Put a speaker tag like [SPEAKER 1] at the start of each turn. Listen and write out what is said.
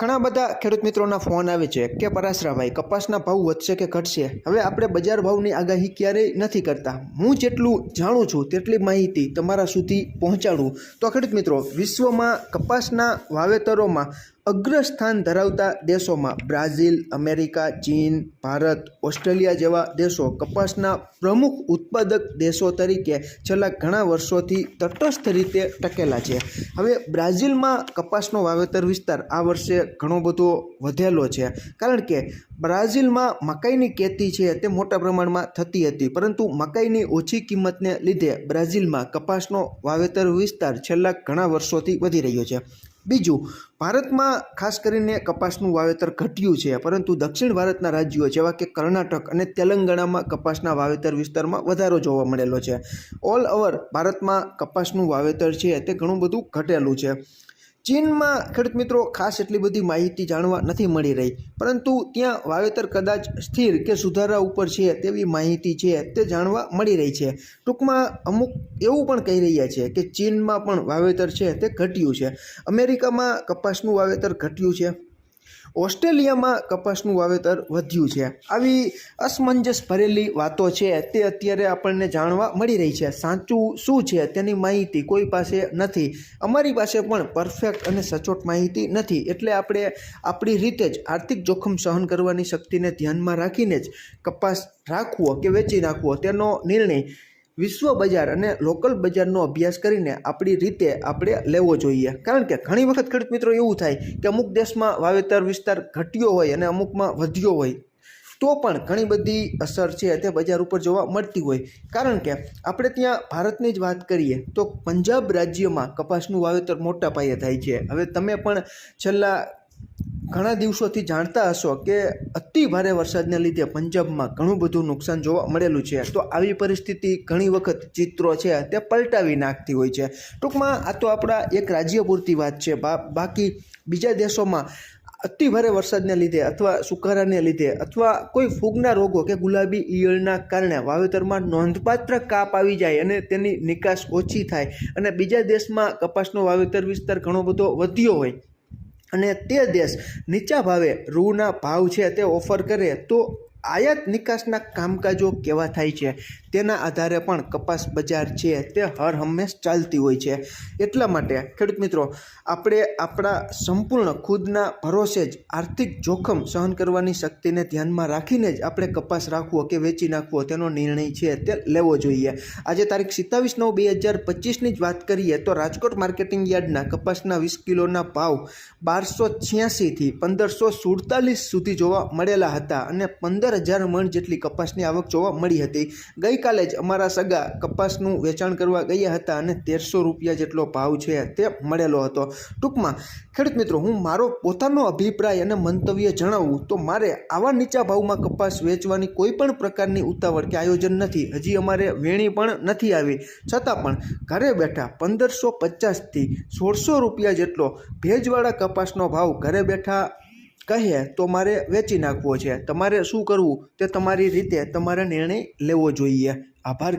[SPEAKER 1] ઘણા બધા ખેડૂત મિત્રોના ફોન આવે છે કે પરાશરાભાઈ, કપાસના ભાવ વધશે કે ઘટશે? હવે આપણે બજાર ભાવની આગાહી ક્યારેય નથી કરતા. હું જેટલું જાણું છું તેટલી માહિતી તમારા સુધી પહોંચાડું. તો ખેડૂત મિત્રો, વિશ્વમાં કપાસના વાવેતરોમાં અગ્રસ્થાન ધરાવતા દેશોમાં બ્રાઝિલ, અમેરિકા, ચીન, ભારત, ઓસ્ટ્રેલિયા જેવા દેશો કપાસના પ્રમુખ ઉત્પાદક દેશો તરીકે છેલ્લા ઘણા વર્ષોથી તટસ્થ રીતે ટકેલા છે. હવે બ્રાઝિલમાં કપાસનો વાવેતર વિસ્તાર આ વર્ષે ઘણો બધો વધેલો છે. કારણ કે બ્રાઝિલમાં મકાઈની ખેતી છે તે મોટા પ્રમાણમાં થતી હતી, પરંતુ મકાઈની ઓછી કિંમતને લીધે બ્રાઝિલમાં કપાસનો વાવેતર વિસ્તાર છેલ્લા ઘણા વર્ષોથી વધી રહ્યો છે. બીજું, ભારતમાં ખાસ કરીને કપાસનું વાવેતર ઘટ્યું છે, પરંતુ દક્ષિણ ભારતના રાજ્યો જેવા કે કર્ણાટક અને તેલંગાણામાં કપાસના વાવેતર વિસ્તારમાં વધારો જોવા મળેલો છે. ઓલ ઓવર ભારતમાં કપાસનું વાવેતર છે, તે ઘણું બધું ઘટેલું છે. ચીનમાં ખેડૂત મિત્રો ખાસ એટલી બધી માહિતી જાણવા નથી મળી રહી. પરંતુ ત્યાં વાવેતર કદાચ સ્થિર કે સુધારા ઉપર છે તેવી માહિતી છે તે જાણવા મળી રહી છે. ટૂંકમાં અમુક એવું પણ કહી રહ્યા છે કે ચીનમાં પણ વાવેતર છે તે ઘટ્યું છે. અમેરિકામાં કપાસનું વાવેતર ઘટ્યું છે. ઓસ્ટ્રેલિયામાં કપાસનું વાવેતર વધ્યું છે. આવી અસમંજસ ભરેલી વાતો છે તે અત્યારે આપણને જાણવા મળી રહી છે. સાચું શું છે તેની માહિતી કોઈ પાસે નથી. અમારી પાસે પણ પરફેક્ટ અને સચોટ માહિતી નથી. એટલે આપણે આપણી રીતે જ આર્થિક જોખમ સહન કરવાની શક્તિને ધ્યાનમાં રાખીને જ કપાસ રાખવો કે વેચી નાખવો તેનો નિર્ણય વિશ્વ બજાર અને લોકલ બજારનો અભ્યાસ કરીને આપણી રીતે આપણે લેવો જોઈએ. કારણ કે ઘણી વખત ખેડૂત મિત્રો એવું થાય કે અમુક દેશમાં વાવેતર વિસ્તાર ઘટ્યો હોય અને અમુકમાં વધ્યો હોય. તો પણ ઘણી બધી અસર છે તે બજાર ઉપર જોવા મળતી હોય. કારણ કે આપણે ત્યાં ભારતની જ વાત કરીએ તો પંજાબ રાજ્યમાં કપાસનું વાવેતર મોટા પાયે થાય છે. હવે તમે પણ છેલ્લા ઘણા દિવસોથી જાણતા હશો કે અતિ ભારે વરસાદને લીધે પંજાબમાં ઘણું બધું નુકસાન જોવા મળેલું છે. તો આવી પરિસ્થિતિ ઘણી વખત ચિત્રો છે તે પલટાવી નાખતી હોય છે. ટૂંકમાં આ તો આપણા એક રાજ્ય પૂરતી વાત છે. બાકી બીજા દેશોમાં અતિ ભારે વરસાદને લીધે અથવા સુકારાને લીધે અથવા કોઈ ફૂગના રોગો કે ગુલાબી ઈયળના કારણે વાવેતરમાં નોંધપાત્ર કાપ આવી જાય અને તેની નિકાસ ઓછી થાય અને બીજા દેશમાં કપાસનો વાવેતર વિસ્તાર ઘણો બધો વધ્યો હોય. અને તે દેશ નીચા ભાવે રૂના ભાવ છે તે ઓફર કરે તો આયાત નિકાસના કામકાજો કેવા થાય છે, તેના આધારે પણ કપાસ બજાર છે તે હર હંમેશ ચાલતી હોય છે. એટલા માટે ખેડૂત મિત્રો, આપણે આપણા સંપૂર્ણ ખુદના ભરોસે જ આર્થિક જોખમ સહન કરવાની શક્તિને ધ્યાનમાં રાખીને જ આપણે કપાસ રાખવો કે વેચી નાખવો તેનો નિર્ણય છે તે લેવો જોઈએ. આજે તારીખ સિત્તાવીસ નવ બે હજાર પચીસની જ વાત કરીએ તો રાજકોટ માર્કેટિંગ યાર્ડના કપાસના વીસ કિલોના ભાવ બારસો છ્યાસીથી પંદરસો સુડતાલીસ સુધી જોવા મળેલા હતા અને પંદર હજાર મણ જેટલી કપાસની આવક જોવા મળી હતી. ગઈકાલે જ અમારા સગા કપાસનું વેચાણ કરવા ગયા હતા અને તેરસો રૂપિયા જેટલો ભાવ છે તે મળેલો હતો. ટૂંકમાં, ખેડૂત મિત્રો, હું મારો પોતાનો અભિપ્રાય અને મંતવ્ય જણાવું તો મારે આવા નીચા ભાવમાં કપાસ વેચવાની કોઈ પણ પ્રકારની ઉતાવળ કે આયોજન નથી. હજી અમારે વેણી પણ નથી આવી. છતાં પણ, ઘરે બેઠા પંદરસો પચાસથી સોળસો રૂપિયા જેટલો ભેજવાળા કપાસનો ભાવ ઘરે બેઠા કહે, તો મારે વેચી નાખવો છે. તમારે શું કરવું? તે તમારી રીતે તમારે નિર્ણય લેવો જોઈએ. આભાર.